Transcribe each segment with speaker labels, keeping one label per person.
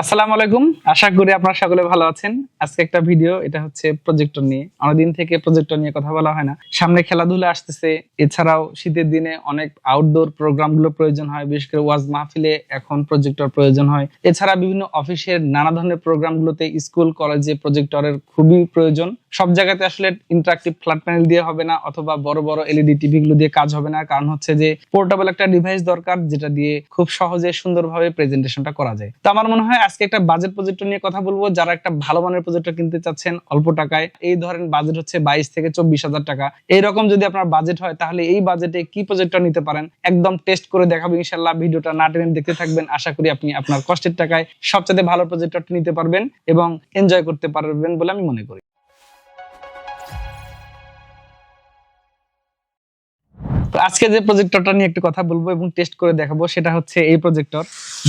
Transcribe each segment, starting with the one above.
Speaker 1: আসসালামু আলাইকুম। আশা করি আপনারা সকলে ভালো আছেন। আজকে একটা ভিডিও, এটা হচ্ছে প্রজেক্টর নিয়ে। অনেকদিন থেকে প্রজেক্টর নিয়ে কথা বলা হয় না। সামনে খেলাধুলা আসতেছে। এছাড়াও শীতের দিনে অনেক আউটডোর প্রোগ্রামগুলো প্রয়োজন হয়। বিশেষ করে ওয়াজ মাহফিলে এখন প্রজেক্টর প্রয়োজন হয়। এছাড়া বিভিন্ন অফিসের নানা ধরনের প্রোগ্রাম গুলোতে স্কুল কলেজে প্রজেক্টরের খুবই প্রয়োজন। সব জায়গাতে আসলে ইন্টারাক্টিভ ফ্ল্যাট প্যানেল দিয়ে হবে না, অথবা বড় বড় এলইডি টিভি গুলো দিয়ে কাজ হবে না। কারণ হচ্ছে যে পোর্টেবল একটা ডিভাইস দরকার, যেটা দিয়ে খুব সহজে সুন্দরভাবে প্রেজেন্টেশনটা করা যায়। তো আমার মনে হয় আজকে একটা বাজেট প্রজেক্টর নিয়ে কথা বলব। যারা একটা ভালো মানের প্রজেক্টর কিনতে চাচ্ছেন অল্প টাকায়, এই ধরেন বাজেট হচ্ছে বাইশ থেকে চব্বিশ হাজার টাকা। এইরকম যদি আপনার বাজেট হয়, তাহলে এই বাজেটে কি প্রজেক্টর নিতে পারেন? একদম টেস্ট করে দেখাবো ইনশাল্লাহ ভিডিওটা না টেনে দেখতে থাকবেন। আশা করি আপনি আপনার কষ্টের টাকায় সবচেয়ে ভালো প্রজেক্টরটি নিতে পারবেন এবং এনজয় করতে পারবেন বলে আমি মনে করি। আজকে যে প্রজেক্টরটা নিয়ে একটু কথা বলব এবং টেস্ট করে দেখাবো, সেটা হচ্ছে এই প্রজেক্টর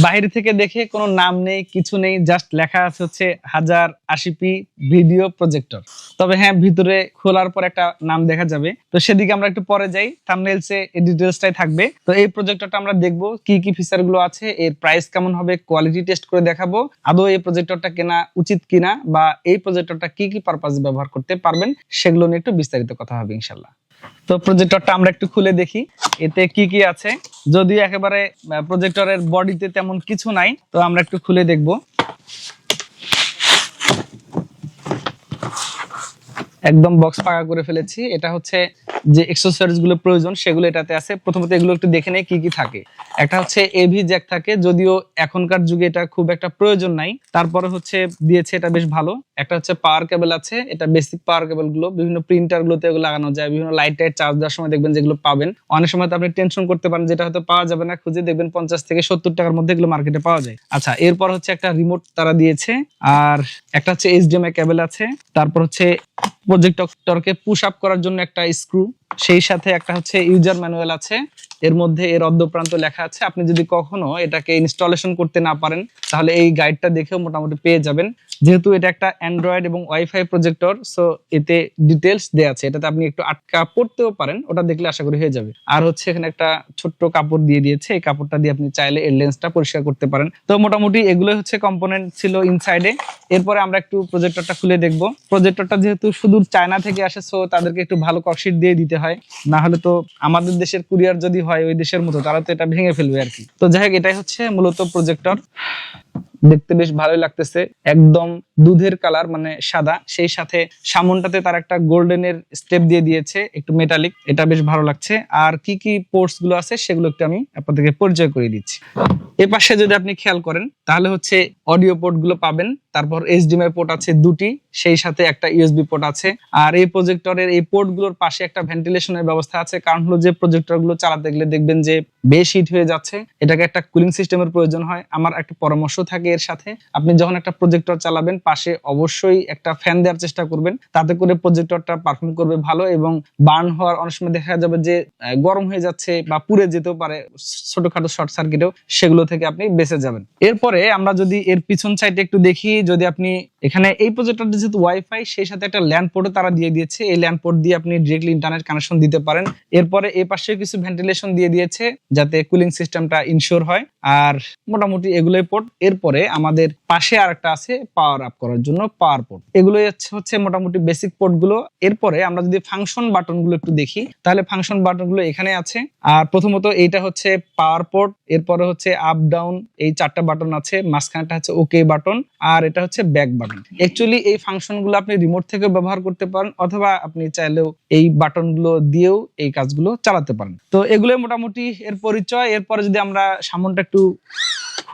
Speaker 1: বাইরে থেকে দেখে কোনো নাম নেই, কিছু নেই জাস্ট লেখা আছে হচ্ছে হাজার আশি পি ভিডিও প্রজেক্টর তবে হ্যাঁ ভিতরে খোলার পর একটা নাম দেখা যাবে। তো সেদিকে আমরা একটু পরে যাই থামনেলসে এই ডিটেলসটাই থাকবে। তো এই প্রজেক্টরটা আমরা দেখব কি কি ফিচারগুলো আছে, এর প্রাইস কেমন হবে কোয়ালিটি টেস্ট করে দেখাবো। আদৌ এই প্রজেক্টরটা কেনা উচিত কিনা বা এই প্রজেক্টরটা কি কি পারপাসে ব্যবহার করতে পারবেন, সেগুলো নিয়ে একটু বিস্তারিত কথা হবে ইনশাল্লাহ তো প্রজেক্টরটা আমরা একটু খুলে দেখি। এতে কি কি আছে? যদিও একেবারে প্রজেক্টরের বডিতে তেমন কিছু নাই, তো আমরা একটু খুলে দেখব। একদম বক্স পাকা করে ফেলেছি। এটা হচ্ছে যে গুলো প্রয়োজন সেগুলো এটাতে আছে। প্রথমত এগুলো একটু দেখে নেই, কি কি থাকে। একটা হচ্ছে এভি জ্যাক থাকে, যদিও এখনকার যুগে এটা খুব একটা প্রয়োজন নাই। তারপরে হচ্ছে দিয়েছে এটা বেশ ভালো। একটা হচ্ছে পাওয়ার কেবল আছে, এটা বেসিক পাওয়ার কেবলগুলো। বিভিন্ন প্রিন্টার গুলোতে লাগানো যায়, বিভিন্ন লাইট টাইট চার্জ দেওয়ার সময় দেখবেন যেগুলো পাবেন। অনেক সময় তো আপনি টেনশন করতে পারেন যেটা হয়তো পাওয়া যাবে না, খুঁজে দেখবেন পঞ্চাশ থেকে সত্তর টাকার মধ্যে এগুলো মার্কেটে পাওয়া যায়। আচ্ছা এরপর হচ্ছে একটা রিমোট তারা দিয়েছে, আর একটা হচ্ছে এইচডিএমআই কেবল আছে। তারপর হচ্ছে প্রজেক্টরকে পুশ আপ করার জন্য একটা স্ক্রু সেই সাথে একটা হচ্ছে ইউজার ম্যানুয়াল আছে। এর মধ্যে এর অর্ধপ্রান্ত লেখা আছে। আপনি যদি কখনো এটাকে ইনস্টলেশন করতে না পারেন, তাহলে এই গাইডটা দেখেও মোটামুটি পেয়ে যাবেন। যেহেতু এটা একটা অ্যান্ড্রয়েড এবং ওয়াইফাই প্রজেক্টর সো এতে ডিটেলস দেওয়া আছে। এটাতে আপনি একটু আটকা পড়তেও পারেন, ওটা দেখলে আশা করি হয়ে যাবে। আর হচ্ছে এখানে একটা ছোট্ট কাপড় দিয়ে দিয়েছে। এই কাপড়টা দিয়ে আপনি চাইলে এর লেন্সটা পরিষ্কার করতে পারেন। তো মোটামুটি এগুলো হচ্ছে কম্পোনেন্ট ছিল ইনসাইডে এরপরে আমরা একটু প্রজেক্টরটা খুলে দেখব। প্রজেক্টরটা যেহেতু সুদূর চায়না থেকে আসে সো তাদেরকে একটু ভালো ককশিট দিয়ে দিতে হয়। না হলে তো আমাদের দেশের কুরিয়ার যদি হয় ওই দেশের মতো তারা তো এটা ভেঙে ফেলবে আর কি। তো যাই হোক, এটাই হচ্ছে মূলত প্রজেক্টর দেখতে বেশ ভালোই লাগতেছে। একদম দুধের কালার মানে সাদা। সেই সাথে সামনটাতে তার একটা গোল্ডেনের স্টেপ দিয়ে দিয়েছে, একটু মেটালিক এটা বেশ ভালো লাগছে। আর কি কি পোর্টসগুলো আছে, সেগুলো একটু আমি আপনাদেরকে পরিচয় করে দিচ্ছি। এ পাশে যদি আপনি খেয়াল করেন, তাহলে হচ্ছে অডিও পোর্টগুলো পাবেন। তারপর এইচডিএমআই পোর্ট আছে দুটি, সেই সাথে একটা ইউএসবি পোর্ট আছে। আর এই প্রজেক্টরের এই পোর্টগুলোর পাশে একটা ভেন্টিলেশনের ব্যবস্থা আছে। কারণ হলো যে প্রজেক্টরগুলো চালাতে গেলে দেখবেন যে বেশ হিট হয়ে যাচ্ছে। এটাকে একটা কুলিং সিস্টেমের প্রয়োজন হয়। আমার একটা পরামর্শ থাকে এর সাথে, আপনি যখন একটা প্রজেক্টর চালাবেন, পাশে অবশ্যই একটা ফ্যান দেওয়ার চেষ্টা করবেন। তাতে করে প্রজেক্টরটা পারফর্ম করবে ভালো এবং বার্ন হওয়ার অনেক সময় দেখা যাবে যে গরম হয়ে যাচ্ছে বা পুড়ে যেতেও পারে ছোটখাটো শর্ট সার্কিটেও সেগুলো থেকে আপনি বেঁচে যাবেন। এরপরে আমরা যদি এর পিছন সাইডে একটু দেখি, যদি আপনি এখানে এই প্রজেক্টরটা যেহেতু ওয়াইফাই সেই সাথে একটা ল্যান্ড পোর্টও তারা দিয়ে দিয়েছে। এই ল্যান্ড পোর্ট দিয়ে আপনি ডিরেক্টলি ইন্টারনেট কানেকশন দিতে পারেন। এরপরে এই পাশে কিছু ভেন্টিলেশন দিয়ে দিয়েছে, যাতে কুলিং সিস্টেমটা ইনশিওর হয়। আর মোটামুটি এগুলোই পোর্ট এরপরে আমাদের পাশে আর একটা আছে পাওয়ার আপ করার জন্য পাওয়ার পোর্ট এগুলোই হচ্ছে মোটামুটি বেসিক পোর্টগুলো। এরপরে আমরা যদি ফাংশন বাটনগুলো একটু দেখি, তাহলে ফাংশন বাটনগুলো এখানে আছে। আর প্রথমত এইটা হচ্ছে পাওয়ার পোর্ট এরপরে হচ্ছে আপ ডাউন এই চারটা বাটন আছে মাঝখানটা হচ্ছে ওকে বাটন আর এটা হচ্ছে ব্যাক বাটন অ্যাকচুয়ালি এই ফাংশনগুলো আপনি রিমোট থেকে ব্যবহার করতে পারেন, অথবা আপনি চাইলেও এই বাটনগুলো দিয়েও এই কাজগুলো চালাতে পারেন। তো এগুলো মোটামুটি এর পরিচয়। এরপরে যদি আমরা সামনটা একটু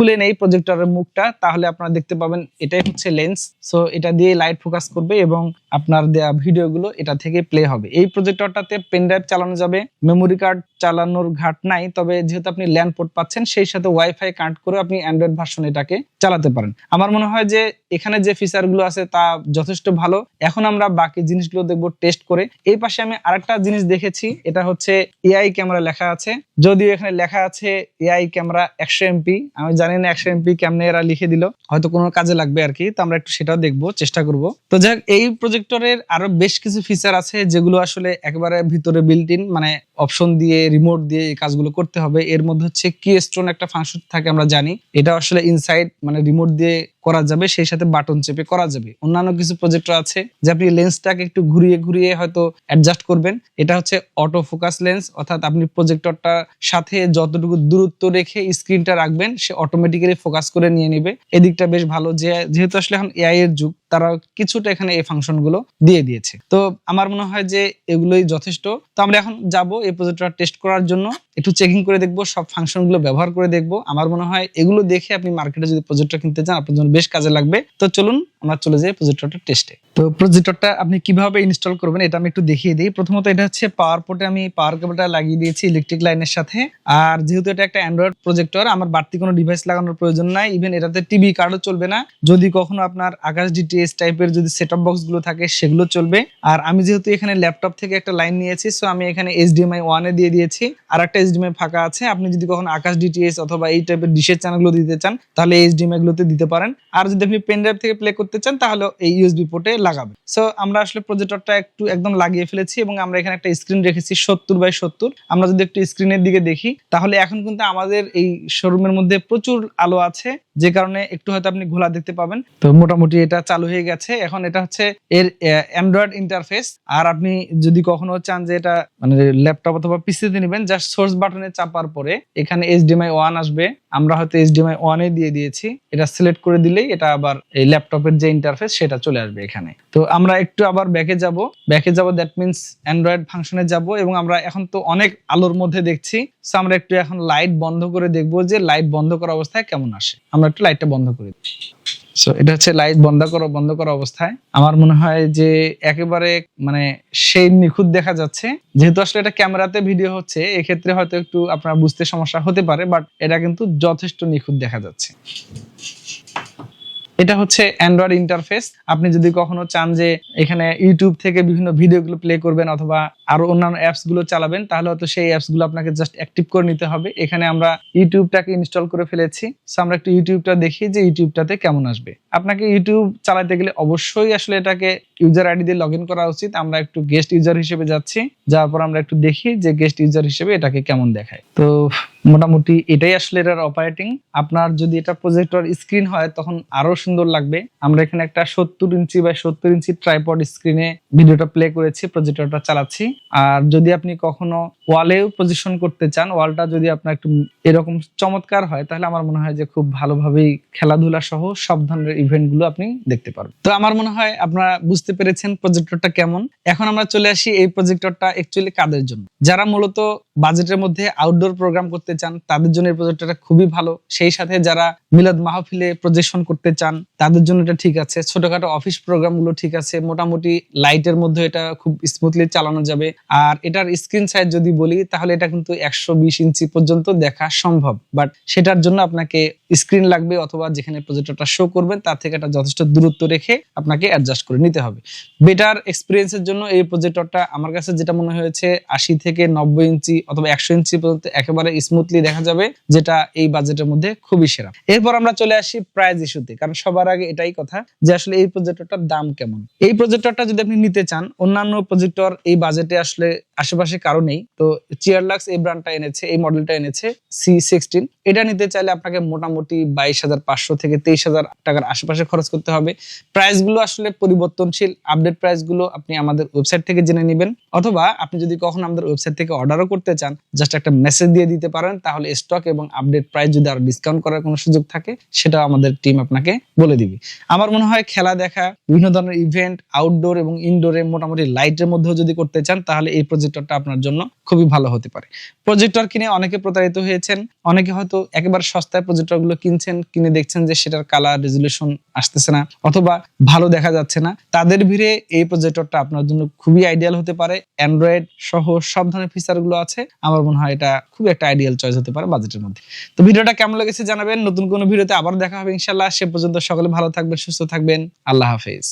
Speaker 1: খুলে নেই প্রজেক্টরের মুখটা, তাহলে আপনারা দেখতে পাবেন এটাই হচ্ছে লেন্স সো এটা দিয়ে লাইট ফোকাস করবে এবং আপনার দেওয়া ভিডিওগুলো এটা থেকে প্লে হবে। এই প্রজেক্টরটাতে পেন ড্রাইভ চালানো যাবে। মেমোরি কার্ড চালানোর ঘাট নাই, তবে যেহেতু আপনি ল্যান্ড পোর্ট পাচ্ছেন, সেই সাথে ওয়াইফাই কানেক্ট করে আপনি অ্যান্ড্রয়েড ভার্সন এটাকে চালাতে পারেন। আমার মনে হয় যে এখানে যে ফিচারগুলো আছে তা যথেষ্ট ভালো। এখন আমরা বাকি জিনিসগুলো দেখব টেস্ট করে। এই পাশে আমি আরেকটা জিনিস দেখেছি, এটা হচ্ছে এআই ক্যামেরা লেখা আছে। যদিও এখানে লেখা আছে এআই ক্যামেরা একশো এমপি আমি জানি জানি না একশো এমপি কেমনে এরা লিখে দিল। হয়তো কোনো কাজে লাগবে আর কি, তো আমরা একটু সেটাও দেখব, চেষ্টা করব। তো যাক, এই প্রজেক্টরের আরও বেশ কিছু ফিচার আছে যেগুলো আসলে একেবারে ভিতরে বিল্ট ইন মানে অপশন দিয়ে রিমোট দিয়ে এই কাজগুলো করতে হবে। এর মধ্যে হচ্ছে কি স্টোন একটা ফাংশন থাকে আমরা জানি। এটা আসলে ইনসাইড মানে রিমোট দিয়ে করা যাবে, সেই সাথে বাটন চেপে করা যাবে। অন্যান্য কিছু প্রজেক্টর আছে যে আপনি লেন্সটাকে একটু ঘুরিয়ে ঘুরিয়ে হয়তো অ্যাডজাস্ট করবেন। এটা হচ্ছে অটো ফোকাস লেন্স অর্থাৎ আপনি প্রজেক্টরটার সাথে যতটুকু দূরত্ব রেখে স্ক্রিনটা রাখবেন, সে অটোমেটিক্যালি ফোকাস করে নিয়ে নেবে। এদিকটা বেশ ভালো যে, যেহেতু আসলে এখন এআই এর যুগ তারা কিছুটা এখানে এই ফাংশনগুলো দিয়ে দিয়েছে। তো আমার মনে হয় যে এগুলোই যথেষ্ট। তো আমরা এখন যাব এই প্রজেক্টর টেস্ট করার জন্য। একটু চেকিং করে দেখব, সব ফাংশনগুলো ব্যবহার করে দেখব। আমার মনে হয় এগুলো দেখে আপনি মার্কেটে যদি প্রজেক্টর কিনতে চান, আপনার জন্য বেশ কাজে লাগবে। তো চলুন, আমরা চলে যাই প্রজেক্টরটা টেস্টে তো প্রজেক্টরটা আপনি কীভাবে ইনস্টল করবেন, এটা আমি একটু দেখিয়ে দিই। প্রথমত এটা হচ্ছে পাওয়ার পোর্টে আমি পাওয়ার কেবলটা লাগিয়ে দিয়েছি ইলেকট্রিক লাইনের সাথে। আর যেহেতু এটা একটা অ্যান্ড্রয়েড প্রজেক্টর আমার বাড়তি কোনো ডিভাইস লাগানোর প্রয়োজন নাই। ইভেন এটাতে টিভি কার্ডও চলবে না। যদি কখনো আপনার আকাশ ডিটিএস টাইপের যদি সেট বক্সগুলো থাকে, সেগুলো চলবে। আর আমি যেহেতু এখানে ল্যাপটপ থেকে একটা লাইন নিয়েছি সো আমি এখানে এইচডিএমআই ওয়ানে দিয়ে দিয়েছি। আর একটা এইচডিএমআই ফাঁকা আছে। আপনি যদি কখনো আকাশ ডিটিএস অথবা এই টাইপের ডিশের চ্যানেলগুলো দিতে চান, তাহলে এইচডিএমআই গুলোতে দিতে পারেন। আর যদি আপনি পেন ড্রাইভ থেকে প্লে করতে চান, তাহলে এই ইউএসবি পোর্টে লাগাবেন। সো আমরা আসলে প্রজেক্টরটা একটু একদম লাগিয়ে ফেলেছি এবং আমরা এখানে একটা স্ক্রিন রেখেছি, সত্তর বাই সত্তর। আমরা যদি একটু স্ক্রিনের দিকে দেখি, তাহলে এখন কিন্তু আমাদের এই শোরুমের মধ্যে প্রচুর আলো আছে, যে কারণে একটু হয়তো আপনি ঘোলা দেখতে পাবেন। তো মোটামুটি এটা চালু হয়ে গেছে। এখন এটা হচ্ছে এর অ্যান্ড্রয়েড ইন্টারফেস আর আপনি যদি কখনো চান যে এটা মানে ল্যাপটপ অথবা পিসিতে নেবেন জাস্ট সোর্স বাটনে চাপার পরে এখানে এইচডিএমআই ওয়ান আসবে। আমরা হয়তো এইচডিএমআই ওয়ানে দিয়ে দিয়েছি। এটা সিলেক্ট করে দিলেই এটা আবার এই ল্যাপটপের যে ইন্টারফেস সেটা চলে আসবে এখানে। তো আমরা একটু আবার ব্যাকে যাব। ব্যাকে যাব দ্যাট মিনস অ্যান্ড্রয়েড ফাংশনে যাব এবং আমরা এখন তো অনেক আলোর মধ্যে দেখছি। সো আমরা একটু এখন লাইট বন্ধ করে দেখব যে লাইট বন্ধ করা অবস্থায় কেমন আসে। আমরা একটু লাইটটা বন্ধ করে দিই। এটা হচ্ছে লাইট বন্ধ করো, বন্ধ করা অবস্থায়। আমার মনে হয় যে একেবারে মানে সেই নিখুঁত দেখা যাচ্ছে। যেহেতু আসলে এটা ক্যামেরাতে ভিডিও হচ্ছে, এক্ষেত্রে হয়তো একটু আপনার বুঝতে সমস্যা হতে পারে বাট এটা কিন্তু যথেষ্ট নিখুঁত দেখা যাচ্ছে। এটা হচ্ছে অ্যান্ড্রয়েড ইন্টারফেস আপনি যদি কখনো চান যে এখানে ইউটিউব থেকে বিভিন্ন ভিডিওগুলো প্লে করবেন অথবা আরও অন্যান্য অ্যাপসগুলো চালাবেন, তাহলে হয়তো সেই অ্যাপসগুলো আপনাকে জাস্ট অ্যাক্টিভ করে নিতে হবে। এখানে আমরা ইউটিউবটাকে ইনস্টল করে ফেলেছি। সো আমরা একটু ইউটিউবটা দেখি যে ইউটিউবটাতে কেমন আসবে। আপনাকে ইউটিউব চালাতে গেলে অবশ্যই আসলে এটাকে ইউজার আইডি দিয়ে লগ করা উচিত। আমরা একটু গেস্ট ইউজার হিসেবে যাচ্ছি। যাওয়ার পর আমরা একটু দেখি যে গেস্ট ইউজার হিসেবে এটাকে কেমন দেখায়। তো, মোটামুটি এটাই আসলে এটার অপারেটিং আপনার যদি এটা প্রজেক্টর স্ক্রিন হয়, তখন আরও সুন্দর লাগবে। আমরা এখানে একটা সত্তর ইঞ্চি বা সত্তর ইঞ্চি ট্রাইপড স্ক্রিনে ভিডিওটা প্লে করেছি প্রজেক্টরটা চালাচ্ছি। আর যদি আপনি কখনো ওয়ালেও পজিশন করতে চান ওয়ালটা যদি আপনার একটু এরকম চমৎকার হয়, তাহলে আমার মনে হয় যে খুব ভালোভাবেই খেলাধুলা সহ সব ধরনের ইভেন্টগুলো আপনি দেখতে পারবেন। তো আমার মনে হয় আপনারা বুঝতে পেরেছেন প্রজেক্টরটা কেমন। এখন আমরা চলে আসি এই প্রজেক্টরটা অ্যাকচুয়ালি কাদের জন্য। যারা মূলত বাজেটের মধ্যে আউটডোর প্রোগ্রাম করতে চান, তাদের জন্য এই প্রজেক্টরটা খুবই ভালো। সেই সাথে যারা মিলাদ মাহফিলে প্রজেকশন করতে চান তাদের জন্য এটা ঠিক আছে। ছোটখাটো অফিস প্রোগ্রামগুলো ঠিক আছে। মোটামুটি লাইটের মধ্যে এটা খুব স্মুথলি চালানো যাবে। আর এটার স্ক্রিন সাইজ যদি বলি, তাহলে এটা কিন্তু একশো বিশ ইঞ্চি পর্যন্ত দেখা সম্ভব। বাট সেটার জন্য আপনাকে স্ক্রিন লাগবে অথবা যেখানে প্রজেক্টরটা শো করবেন, তার থেকে একটা যথেষ্ট দূরত্ব রেখে আপনাকে অ্যাডজাস্ট করে নিতে হবে। বেটার এক্সপিরিয়েন্সের জন্য এই প্রজেক্টরটা আমার কাছে যেটা মনে হয়েছে, আশি থেকে নব্বই ইঞ্চি অথবা একশো ইঞ্চি পর্যন্ত একেবারে স্মুথলি দেখা যাবে, যেটা এই বাজেটের মধ্যে খুবই সেরা। এরপর আমরা চলে আসি প্রাইস ইস্যুতে কারণ সবার আগে এটাই কথা যে আসলে এই প্রজেক্টরটার দাম কেমন? এই প্রজেক্টরটা যদি আপনি নিতে চান, অন্যান্য প্রজেক্টর এই বাজেটে আসলে আশেপাশে কারও নেই। তো চিয়ারলাক্স এই ব্র্যান্ডটা এনেছে, এই মডেলটা এনেছে সি সিক্সটিন এটা নিতে চাইলে আপনাকে মোটামুটি বাইশ হাজার পাঁচশো থেকে তেইশ হাজার টাকার আশেপাশে খরচ করতে হবে। প্রাইসগুলো আসলে পরিবর্তনশীল। আপডেট প্রাইসগুলো আপনি আমাদের ওয়েবসাইট থেকে জেনে নেবেন। অথবা আপনি যদি কখনো আমাদের ওয়েবসাইট থেকে অর্ডারও করতে চান, জাস্ট একটা মেসেজ দিয়ে দিতে পারেন, তাহলে স্টক এবং আপডেট প্রাইস যদি আরও ডিসকাউন্ট করার কোনো সুযোগ থাকে সেটা আমাদের টিম আপনাকে বলে দিবে। আমার মনে হয় খেলা দেখা, বিভিন্ন ধরনের ইভেন্ট আউটডোর এবং ইনডোরে মোটামুটি লাইটের মধ্যেও যদি করতে চান, তাহলে এই প্রজেক্টরটা আপনার জন্য খুবই ভালো হতে পারে। প্রজেক্টর কিনে অনেকে প্রতারিত হয়েছেন, অনেকে হয়তো একেবারে সস্তায় প্রজেক্টরগুলো কিনছেন, কিনে দেখছেন যে সেটার কালার রেজুলেশন আসতেছে না অথবা ভালো দেখা যাচ্ছে না, তাদের ভিড়ে এই প্রজেক্টরটা আপনার জন্য খুবই আইডিয়াল হতে পারে। অ্যান্ড্রয়েড সহ সব ধরনের ফিচারগুলো আছে। আমার মনে হয় এটা খুবই একটা আইডিয়াল চয়েস হতে পারে বাজেটের মধ্যে। তো ভিডিওটা কেমন লেগেছে জানাবেন। নতুন কোনো ভিডিওতে আবার দেখা হবে ইনশাল্লাহ সে পর্যন্ত সকলে ভালো থাকবেন, সুস্থ থাকবেন। আল্লাহ হাফেজ।